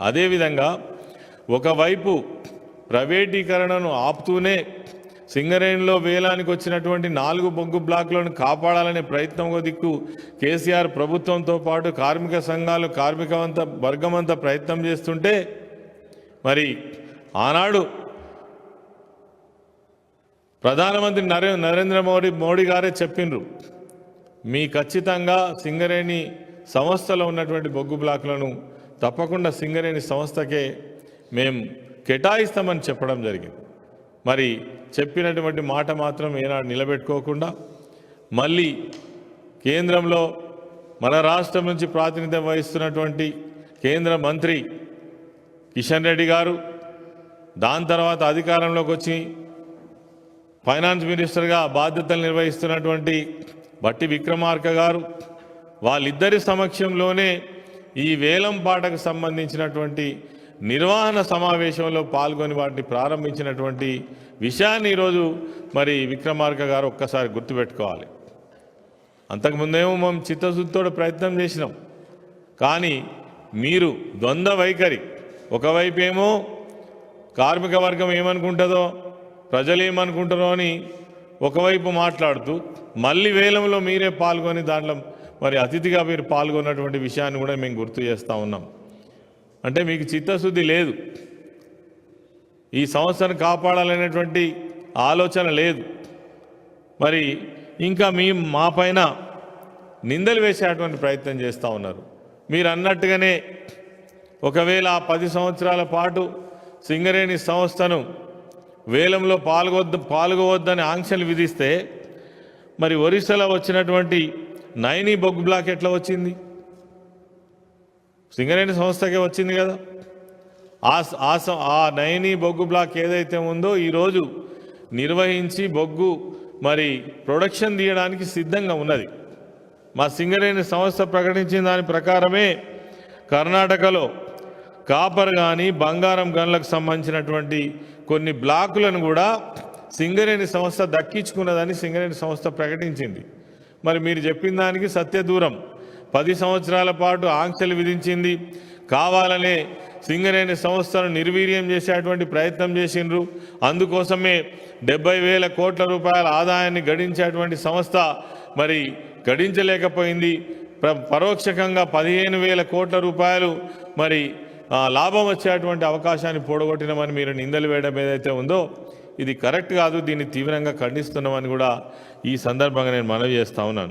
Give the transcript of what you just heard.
అదేవిధంగా ఒకవైపు ప్రైవేటీకరణను ఆపుతూనే సింగరేణిలో వేలానికి వచ్చినటువంటి నాలుగు బొగ్గు బ్లాక్లను కాపాడాలనే ప్రయత్నం దిక్కు కేసీఆర్ ప్రభుత్వంతో పాటు కార్మిక సంఘాలు కార్మికవంత వర్గమంతా ప్రయత్నం చేస్తుంటే మరి ఆనాడు ప్రధానమంత్రి నరే నరేంద్ర మోడీ మోడీ గారే చెప్పిండ్రు మీ ఖచ్చితంగా సింగరేణి సంస్థలో ఉన్నటువంటి బొగ్గు బ్లాక్లను తప్పకుండా సింగరేణి సంస్థకే మేము కేటాయిస్తామని చెప్పడం జరిగింది. మరి చెప్పినటువంటి మాట మాత్రం ఏనాడు నిలబెట్టుకోకుండా మళ్ళీ కేంద్రంలో మన రాష్ట్రం నుంచి ప్రాతినిధ్యం వహిస్తున్నటువంటి కేంద్ర మంత్రి కిషన్ రెడ్డి గారు దాని తర్వాత అధికారంలోకి వచ్చి ఫైనాన్స్ మినిస్టర్గా బాధ్యతలు నిర్వహిస్తున్నటువంటి బట్టి విక్రమార్క గారు వాళ్ళిద్దరి సమక్షంలోనే ఈ వేలం పాటకు సంబంధించినటువంటి నిర్వహణ సమావేశంలో పాల్గొని వాటిని ప్రారంభించినటువంటి విషయాన్ని ఈరోజు మరి విక్రమార్క గారు ఒక్కసారి గుర్తుపెట్టుకోవాలి. అంతకుముందేమో మేము చిత్తశుద్ధితో ప్రయత్నం చేసినాం. కానీ మీరు ద్వంద్వ వైఖరి ఒకవైపు ఏమో కార్మిక వర్గం ఏమనుకుంటుందో ప్రజలు ఏమనుకుంటారో అని ఒకవైపు మాట్లాడుతూ మళ్ళీ వేలంలో మీరే పాల్గొని దాంట్లో మరి అతిథిగా మీరు పాల్గొన్నటువంటి విషయాన్ని కూడా మేము గుర్తు చేస్తూ ఉన్నాం. అంటే మీకు చిత్తశుద్ధి లేదు. ఈ సంస్థను కాపాడాలనేటువంటి ఆలోచన లేదు. మరి ఇంకా మీ మా పైన నిందలు వేసేటువంటి ప్రయత్నం చేస్తూ ఉన్నారు. మీరు అన్నట్టుగానే ఒకవేళ ఆ పది సంవత్సరాల పాటు సింగరేణి సంస్థను వేలంలో పాల్గొద్దు పాల్గొవద్దని ఆంక్షలు విధిస్తే మరి ఒరిస్సాలో వచ్చినటువంటి నైని బొగ్గు బ్లాక్ ఎట్లా వచ్చింది? సింగరేణి సంస్థకే వచ్చింది కదా. ఆ ఆ నైని బొగ్గు బ్లాక్ ఏదైతే ఉందో ఈరోజు నిర్వహించి బొగ్గు మరి ప్రొడక్షన్ తీయడానికి సిద్ధంగా ఉన్నది. మా సింగరేణి సంస్థ ప్రకటించిన దాని ప్రకారమే కర్ణాటకలో కాపర్ కానీ బంగారం గన్లకు సంబంధించినటువంటి కొన్ని బ్లాకులను కూడా సింగరేణి సంస్థ దక్కించుకున్నదని సింగరేణి సంస్థ ప్రకటించింది. మరి మీరు చెప్పిన దానికి సత్య దూరం. పది సంవత్సరాల పాటు ఆంక్షలు విధించింది. కావాలనే సింగరేణి సంస్థను నిర్వీర్యం చేసేటువంటి ప్రయత్నం చేసిండ్రు. అందుకోసమే డెబ్బై వేల కోట్ల రూపాయల ఆదాయాన్ని గడించేటువంటి సంస్థ మరి గడించలేకపోయింది. ప్ర- పరోక్షకంగా పదిహేను వేల కోట్ల రూపాయలు మరి లాభం వచ్చేటువంటి అవకాశాన్ని పోడగొట్టినామని మీరు నిందలు వేయడం ఏదైతే ఉందో ఇది కరెక్ట్ కాదు దీన్ని తీవ్రంగా ఖండిస్తున్నామని కూడా ఈ సందర్భంగా నేను మనవి చేస్తా ఉన్నాను.